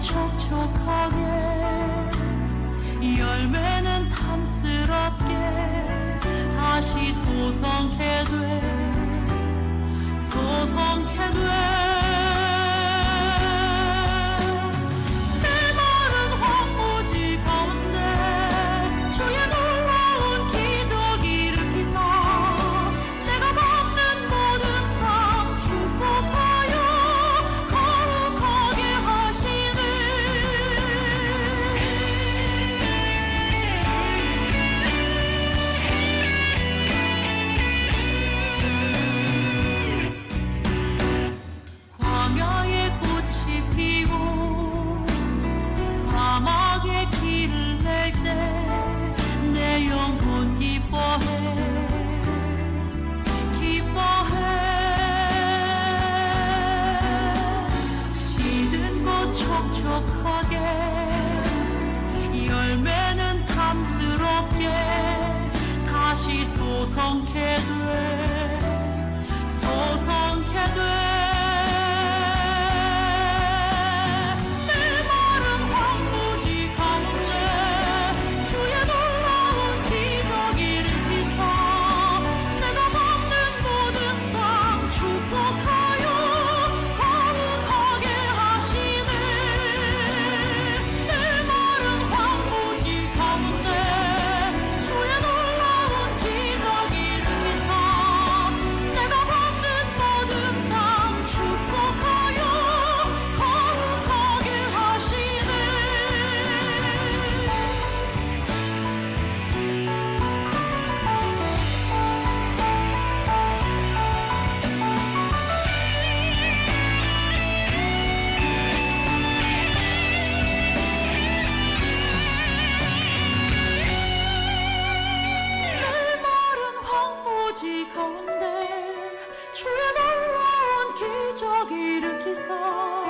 촉촉하게 열매는 탐스럽게 다시 소성해 돼. 소성 행복하게. 열매는 탐스럽게 다시 소성케 돼. 소성케 돼. 가운데 주의 놀라운 기적 일으키사.